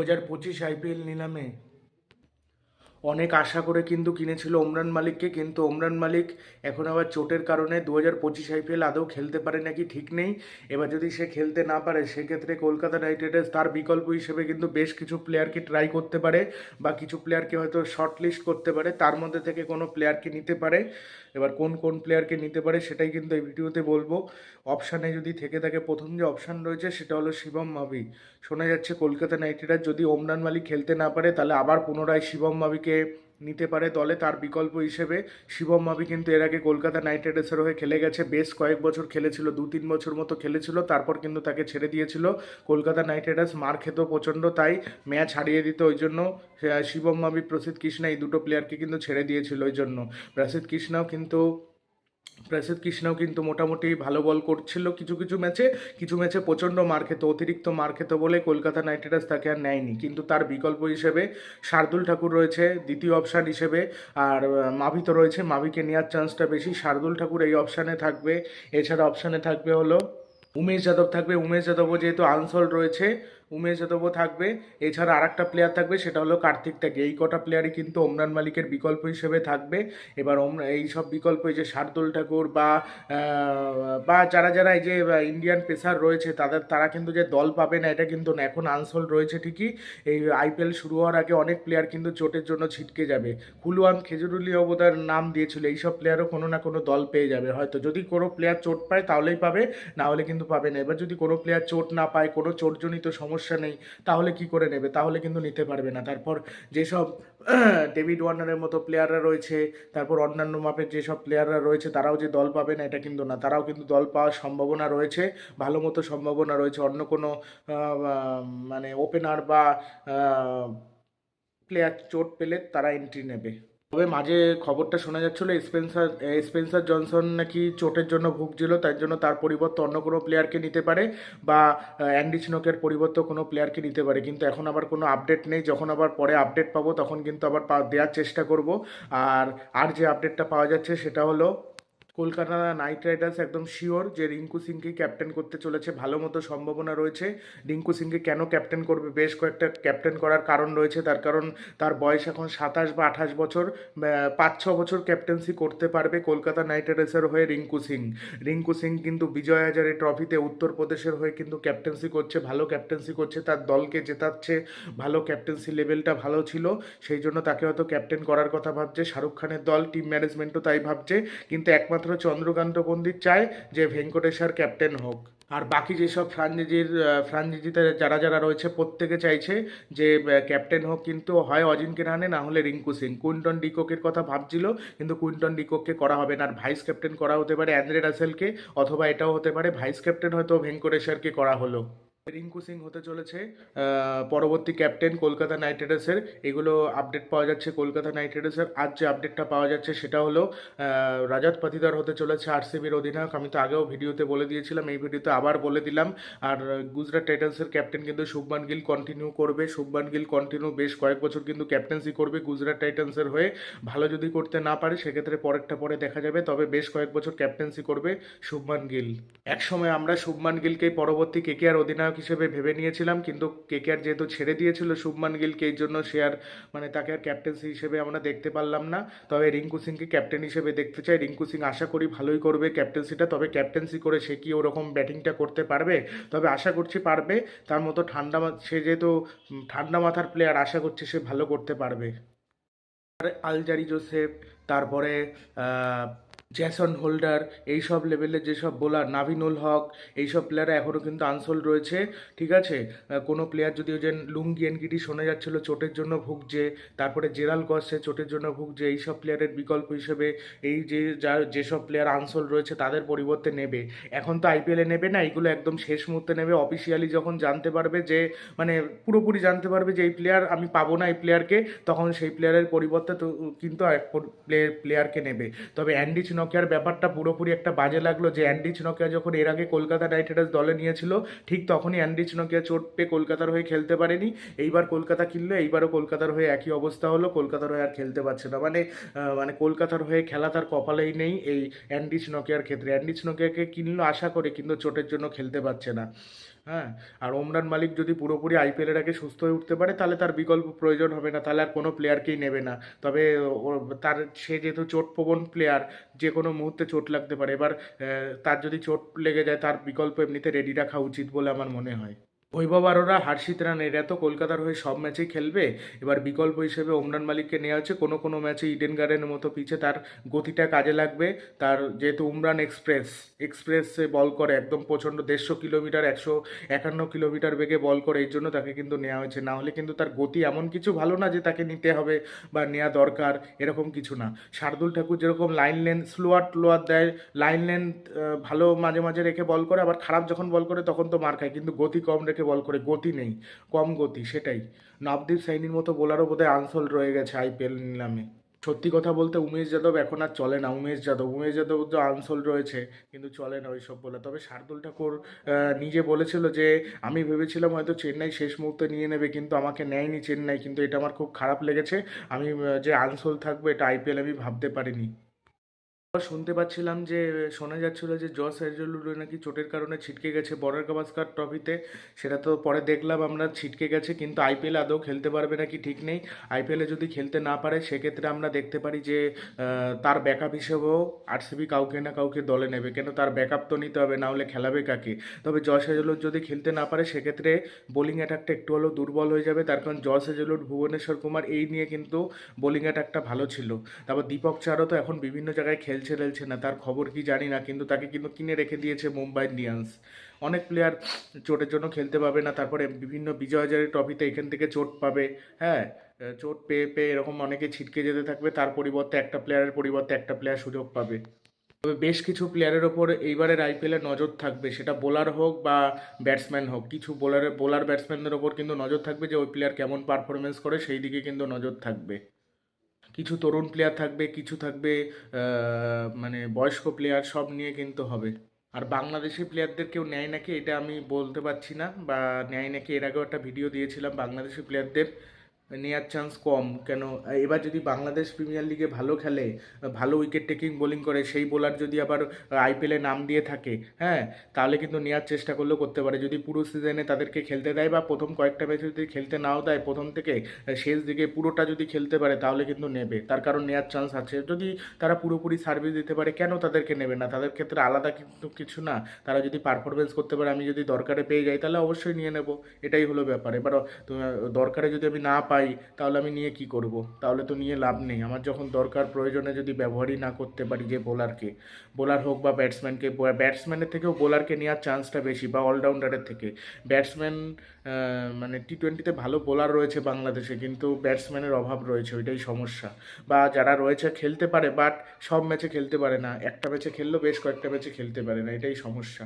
হাজার পঁচিশ আইপিএল নিলামে অনেক আশা করে কিন্তু কিনেছিল ওমরান মালিককে, কিন্তু ওমরান মালিক এখন আবার চোটের কারণে দু হাজার পঁচিশ আইপিএল আদৌ খেলতে পারে নাকি ঠিক নেই। এবার যদি সে খেলতে না পারে, সেক্ষেত্রে কলকাতা নাইট রাইডার্স তার বিকল্প হিসেবে কিন্তু বেশ কিছু প্লেয়ারকে ট্রাই করতে পারে বা কিছু প্লেয়ারকে হয়তো শর্ট লিস্ট করতে পারে, তার মধ্যে থেকে কোনো প্লেয়ারকে নিতে পারে। এবার কোন কোন প্লেয়ারকে নিতে পারে সেটাই কিন্তু এই ভিডিওতে বলব। অপশানে যদি থেকে থাকে, প্রথম যে অপশান রয়েছে সেটা হলো শিবম মাভি। শোনা যাচ্ছে কলকাতা নাইট রাইডার্স যদি ওমরান মালিক খেলতে না পারে, তাহলে আবার পুনরায় শিবম মাভিকে নিতে পারে দলে তার বিকল্প হিসেবে। শিবম মাভি কিন্তু এর আগে কলকাতা নাইট রাইডার্সের হয়ে খেলে গেছে। বেশ কয়েক বছর খেলেছিল দু তিন বছর মতো খেলেছিল, তারপর কিন্তু তাকে ছেড়ে দিয়েছিল। কলকাতা নাইট রাইডার্স মার খেত প্রচণ্ড, তাই ম্যাচ হারিয়ে দিত ওই জন্য শিবম মাভি প্রসিদ্ধ কৃষ্ণা এই দুটো প্লেয়ারকে কিন্তু ছেড়ে দিয়েছিল ওই জন্য। প্রসিদ্ধ কৃষ্ণাও কিন্তু প্রসিদ্ধ কৃষ্ণাও কিন্তু মোটামুটি ভালো বল করছিল কিছু কিছু ম্যাচে। কিছু ম্যাচে প্রচণ্ড মার খেত, অতিরিক্ত মার খেত বলে কলকাতা নাইট রাইডার্স তাকে আর নেয়নি। কিন্তু তার বিকল্প হিসেবে শার্দুল ঠাকুর রয়েছে, দ্বিতীয় অপশান হিসেবে। আর মাভি তো রয়েছে, মাভিকে নেওয়ার চান্সটা বেশি। শার্দুল ঠাকুর এই অপশানে থাকবে। এছাড়া অপশানে থাকবে হলো উমেশ যাদব। থাকবে উমেশ যাদবও যেহেতু আনসল রয়েছে উমেশ যাদবও থাকবে। এছাড়া আর একটা প্লেয়ার থাকবে, সেটা হলো কার্তিক ত্যাগে। এই কটা প্লেয়ারই কিন্তু ওমরান মালিকের বিকল্প হিসেবে থাকবে। এবার ওম- এই সব বিকল্প যে শার্দুল ঠাকুর বা বা যারা যারা এই যে ইন্ডিয়ান পেসার রয়েছে, তাদের তারা কিন্তু যে দল পাবে না, এটা কিন্তু না। এখন আনসোল রয়েছে ঠিকই। এই আইপিএল শুরু হওয়ার আগে অনেক প্লেয়ার কিন্তু চোটের জন্য ছিটকে যাবে। কুলওয়ান খেজুরুলি অবদার নাম দিয়েছিল, এইসব প্লেয়ারও কোনো না কোনো দল পেয়ে যাবে হয়তো। যদি কোনো প্লেয়ার চোট পায় তাহলেই পাবে, না হলে কিন্তু পাবে না। এবার যদি কোনো প্লেয়ার চোট না পায়, কোনো চোটজনিত সমস্যা নেই, তাহলে কি করে নেবে? তাহলে কিন্তু নিতে পারবে না। তারপর যেসব ডেভিড ওয়ার্নারের মতো প্লেয়াররা রয়েছে, তারপর অন্যান্য মাপের যেসব প্লেয়াররা রয়েছে, তারাও যে দল পাবে না, এটা কিন্তু না। তারাও কিন্তু দল পাওয়ার সম্ভাবনা রয়েছে, ভালো মতো সম্ভাবনা রয়েছে। অন্য কোনো মানে ওপেনার বা প্লেয়ার চোট পেলে তারা এন্ট্রি নেবে। তবে মাঝে খবরটা শোনা যাচ্ছিল স্পেন্সার স্পেন্সার জনসন নাকি চোটের জন্য ভুগছিল, তার জন্য তার পরিবর্তে অন্য কোনো প্লেয়ারকে নিতে পারে বা অ্যান্ডি স্নোকের পরিবর্তে কোনো প্লেয়ারকে নিতে পারে। কিন্তু এখন আবার কোনো আপডেট নেই, যখন আবার পরে আপডেট পাবো, তখন কিন্তু আবার দেওয়ার চেষ্টা করব। আর আর যে আপডেটটা পাওয়া যাচ্ছে সেটা হলো কলকাতা নাইট রাইডার্স একদম শিওর যে রিঙ্কু সিংকে ক্যাপ্টেন করতে চলেছে। ভালো মতো সম্ভাবনা রয়েছে। রিঙ্কু সিংকে কেন ক্যাপ্টেন করবে? বেশ কয়েকটা ক্যাপ্টেন করার কারণ রয়েছে। তার কারণ তার বয়স এখন সাতাশ বা আঠাশ বছর। পাঁচ, ছ বছর ক্যাপ্টেন্সি করতে পারবে কলকাতা নাইট রাইডার্সের হয়ে রিঙ্কু সিং। রিঙ্কু সিং কিন্তু বিজয় হাজারে ট্রফিতে উত্তরপ্রদেশের হয়ে কিন্তু ক্যাপ্টেন্সি করছে, ভালো ক্যাপ্টেন্সি করছে। তার দলকে জেতাচ্ছে, ভালো ক্যাপ্টেন্সি লেভেলটা ভালো ছিল। সেই জন্য তাকে হয়তো ক্যাপ্টেন করার কথা ভাবছে। শাহরুখ খানের দল, টিম ম্যানেজমেন্টও তাই ভাবছে। কিন্তু একমাত্র চন্দ্রকান্ত পণ্ডিত চায় যে ভেঙ্কটেশ্বর ক্যাপ্টেন হোক। আর বাকি যেসব ফ্রাঞ্চাইজির ফ্রাঞ্চাইজিতে যারা যারা রয়েছে, প্রত্যেকে চাইছে যে ক্যাপ্টেন হোক কিন্তু হয় অজিনকে রানে না হলে রিঙ্কু সিং। কুইন্টন ডিকোকের কথা ভাবছিল, কিন্তু কুইন্টন ডিকোককে করা হবে না। আর ভাইস ক্যাপ্টেন করা হতে পারে অ্যান্দ্রে রাসেলকে, অথবা এটাও হতে পারে ভাইস ক্যাপ্টেন হয়তো ভেঙ্কটেশ্বরকে করা হলো। রিঙ্কু সিং হতে চলেছে। পরবর্তী ক্যাপ্টেন কলকাতা নাইট রাইডার্সের এগুলো আপডেট পাওয়া যাচ্ছে কলকাতা নাইট রাইডার্সের আজ যে আপডেটটা পাওয়া যাচ্ছে সেটা হলো রাজাত পাতিদার হতে চলেছে আরসিবির অধিনায়ক। আমি তো আগেও ভিডিওতে বলে দিয়েছিলাম, এই ভিডিওতে আবার বলে দিলাম। আর গুজরাট টাইটান্সের ক্যাপ্টেন কিন্তু শুভমান গিল কন্টিনিউ করবে। শুভমান গিল কন্টিনিউ বেশ কয়েক বছর কিন্তু ক্যাপ্টেন্সি করবে গুজরাট টাইটান্সের হয়ে। ভালো যদি করতে না পারে, সেক্ষেত্রে পরেরটা পরে দেখা যাবে। তবে বেশ কয়েক বছর ক্যাপ্টেন্সি করবে শুভমান গিল একসময় আমরা শুভমান গিলকে পরবর্তী কেকেআর অধিনায়ক হিসেবে ভেবে নিয়েছিলাম, কিন্তু কেকেআর যেহেতু ছেড়ে দিয়েছিল শুভমান গিলকে, এই জন্য সে আর মানে তাকে আর ক্যাপ্টেন্সি হিসেবে আমরা দেখতে পারলাম না। তবে রিঙ্কু সিংকে ক্যাপ্টেন হিসেবে দেখতে চাই। রিঙ্কু সিং আশা করি ভালোই করবে ক্যাপ্টেন্সিটা, তবে ক্যাপ্টেন্সি করে সে কি ওরকম ব্যাটিংটা করতে পারবে? তবে আশা করছি পারবে। তার মতো ঠান্ডা সে যেহেতু ঠান্ডা মাথার প্লেয়ার আশা করছি সে ভালো করতে পারবে। আলজারি জোসেফ, তারপরে জ্যাসন হোল্ডার এইসব লেভেলের যেসব বোলার নাভিনুল হক এইসব প্লেয়াররা এখনও কিন্তু আনসোল রয়েছে, ঠিক আছে? কোনো প্লেয়ার যদি ওই যে লুঙ্গি এনগিটি শোনা যাচ্ছিল, চোটের জন্য ভুগছে, তারপরে জেরাল কসে চোটের জন্য ভুগছে এইসব প্লেয়ারের বিকল্প হিসেবে এই যে যা, যেসব প্লেয়ার আনসোল রয়েছে, তাদের পরিবর্তে নেবে। এখন তো আইপিএলে নেবে না, এইগুলো একদম শেষ মুহূর্তে নেবে। অফিসিয়ালি যখন জানতে পারবে যে মানে পুরোপুরি জানতে পারবে যে, এই প্লেয়ার আমি পাবো না এই প্লেয়ারকে তখন সেই প্লেয়ারের পরিবর্তে তো, কিন্তু প্লেয়ারকে নেবে। তবে অ্যান্ডি চিনকিয়ার ব্যাপারটা পুরোপুরি একটা বাজে লাগল যে অ্যান্ডি চিনকিয়া যখন এর আগে কলকাতা নাইট রাইডার্স দলে নিয়েছিল, ঠিক তখনই অ্যান্ডি চিনকিয়া চোট পেয়ে কলকাতার হয়ে খেলতে পারেনি। এইবার কলকাতা কিনলো, এইবারও কলকাতার হয়ে একই অবস্থা হলো, কলকাতার হয়ে আর খেলতে পারছে না। মানে মানে কলকাতার হয়ে খেলা তার কপালেই নেই এই অ্যান্ডি চিনকিয়ার ক্ষেত্রে। অ্যান্ডি চিনকিয়াকে কিনলো আশা করে, কিন্তু চোটের জন্য খেলতে পারছে না। হ্যাঁ আর ওমরান মালিক যদি পুরোপুরি আইপিএলের আগে সুস্থ হয়ে উঠতে পারে, তাহলে তার বিকল্প প্রয়োজন হবে না, তাহলে আর কোনো প্লেয়ারকেই নেবে না। তবে তার, সে যেহেতু চোটপ্রবণ প্লেয়ার যে কোনো মুহূর্তে চোট লাগতে পারে। এবার তার যদি চোট লেগে যায়, তার বিকল্প এমনিতে রেডি রাখা উচিত বলে আমার মনে হয়। বৈভব আরোরা হার্ষিত রানা, এরা তো কলকাতার হয়ে সব ম্যাচেই খেলবে। এবার বিকল্প হিসেবে ওমরান মালিককে নেওয়া হচ্ছে কোনো কোনো ম্যাচে ইডেন গার্ডেনের মতো পিছে তার গতিটা কাজে লাগবে। তার যেহেতু উমরান এক্সপ্রেস, এক্সপ্রেসে বল করে একদম প্রচণ্ড দেড়শো কিলোমিটার, একশো একান্ন কিলোমিটার বেগে বল করে, এই জন্য তাকে কিন্তু নেওয়া হয়েছে। না হলে কিন্তু তার গতি এমন কিছু ভালো না যে তাকে নিতে হবে বা নেওয়া দরকার এরকম কিছু না। শার্দুল ঠাকুর যেরকম লাইন লেন্থ, স্লোয়ার টোয়ার দেয়, লাইন লেন্থ ভালো মাঝে মাঝে রেখে বল করে, আবার খারাপ যখন বল করে তখন তো মার খায়, কিন্তু গতি কম রেখে বল করে গতি নেই, কম গতি, সেটাই। নবদীপ সাইনির মতো বোলারও বোধহয় আনসোল রয়ে গেছে আইপিএল নিলামে। সত্যি কথা বলতে উমেশ যাদব এখন আর চলে না, উমেশ যাদব। উমেশ যাদব তো আনসোল রয়েছে, কিন্তু চলে না ওইসব বলে। তবে শার্দুল ঠাকুর নিজে বলেছিল যে, আমি ভেবেছিলাম হয়তো চেন্নাই শেষ মুহূর্তে নিয়ে নেবে, কিন্তু আমাকে নেয়নি চেন্নাই, কিন্তু এটা আমার খুব খারাপ লেগেছে। আমি যে আনসোল থাকবে, এটা আইপিএল আমি ভাবতে পারিনি। শুনতে পাচ্ছিলাম যে শোনা যাচ্ছিল যে জস এজলুডো নাকি চোটের কারণে ছিটকে গেছে বর্ডার গাভাস্কার ট্রফিতে। সেটা তো পরে দেখলাম আমরা, ছিটকে গেছে, কিন্তু আইপিএল আদৌ খেলতে পারবে নাকি ঠিক নেই। আইপিএলে যদি খেলতে না পারে, সেক্ষেত্রে আমরা দেখতে পারি যে তার ব্যাকআপ হিসেবেও আরসিবি কাউকে না কাউকে দলে নেবে। কেন তার ব্যাকআপ তো নিতে হবে, না হলে খেলাবে কাকে? তবে জস এজলুড যদি খেলতে না পারে, সেক্ষেত্রে বোলিং অ্যাটাকটা একটু হলেও দুর্বল হয়ে যাবে। তার কারণ জস এজলুড ভুবনেশ্বর কুমার, এই নিয়ে কিন্তু বোলিং অ্যাটাকটা ভালো ছিল। তারপর দীপক চারও তো এখন বিভিন্ন জায়গায় খেলছে টেলছে না, তার খবর কি জানি না, কিন্তু তাকে কিন্তু কিনে রেখে দিয়েছে মুম্বাই ইন্ডিয়ান্স। অনেক প্লেয়ার চোটের জন্য খেলতে পাবে না, তারপরে বিভিন্ন বিজয় ট্রফিতে এখান থেকে চোট পাবে হ্যাঁ চোট পেয়ে পেয়ে এরকম অনেকে ছিটকে যেতে থাকবে, তার পরিবর্তে একটা প্লেয়ারের পরিবর্তে একটা প্লেয়ার সুযোগ পাবে। তবে বেশ কিছু প্লেয়ারের ওপর এইবারের আইপিএলে নজর থাকবে, সেটা বোলার হোক বা ব্যাটসম্যান হোক, কিছু বোলারের বোলার ব্যাটসম্যানদের ওপর কিন্তু নজর থাকবে যে ওই প্লেয়ার কেমন পারফরমেন্স করে, সেই দিকে কিন্তু নজর থাকবে। কিছু তরুণ প্লেয়ার থাকবে, কিছু থাকবে মানে বয়স্ক প্লেয়ার সব নিয়ে কিন্তু হবে। আর বাংলাদেশি প্লেয়ারদের কেউ নেয় নাকি এটা আমি বলতে পারছি না, বা নেয় নাকি এর আগেও একটা ভিডিও দিয়েছিলাম বাংলাদেশি প্লেয়ারদের নেওয়ার চান্স কম। কেন, এবার যদি বাংলাদেশ প্রিমিয়ার লিগে ভালো খেলে, ভালো উইকেট টেকিং বোলিং করে, সেই বোলার যদি আবার আইপিএলে নাম দিয়ে থাকে হ্যাঁ তাহলে কিন্তু নেওয়ার চেষ্টা করলেও করতে পারে। যদি পুরো সিজনে তাদেরকে খেলতে দেয় বা প্রথম কয়েকটা ম্যাচ যদি খেলতে নাও দেয়, প্রথম থেকে শেষ দিকে পুরোটা যদি খেলতে পারে, তাহলে কিন্তু নেবে। তার কারণ নেওয়ার চান্স আছে। যদি তারা পুরোপুরি সার্ভিস দিতে পারে, কেন তাদেরকে নেবে না? তাদের ক্ষেত্রে আলাদা কিন্তু কিছু না। তারা যদি পারফরমেন্স করতে পারে, আমি যদি দরকারে পেয়ে যাই, তাহলে অবশ্যই নিয়ে নেব। এটাই হলো ব্যাপার। এবার, দরকারে যদি আমি না পাই, তাহলে আমি নিয়ে কি করব? তাহলে তো নিয়ে লাভ নেই। আমার যখন দরকার প্রয়োজনে যদি ব্যবহারই না করতে পারি যে বোলারকে বোলার হোক বা ব্যাটসম্যানকে ব্যাটসম্যানের থেকেও বোলারকে নেওয়ার চান্সটা বেশি বা অলরাউন্ডারের থেকে। ব্যাটসম্যান মানে টি টোয়েন্টিতে ভালো বোলার রয়েছে বাংলাদেশে, কিন্তু ব্যাটসম্যানের অভাব রয়েছে, ওইটাই সমস্যা। বা যারা রয়েছে খেলতে পারে বাট সব ম্যাচে খেলতে পারে না। একটা ম্যাচে খেললেও বেশ কয়েকটা ম্যাচে খেলতে পারে না, এটাই সমস্যা।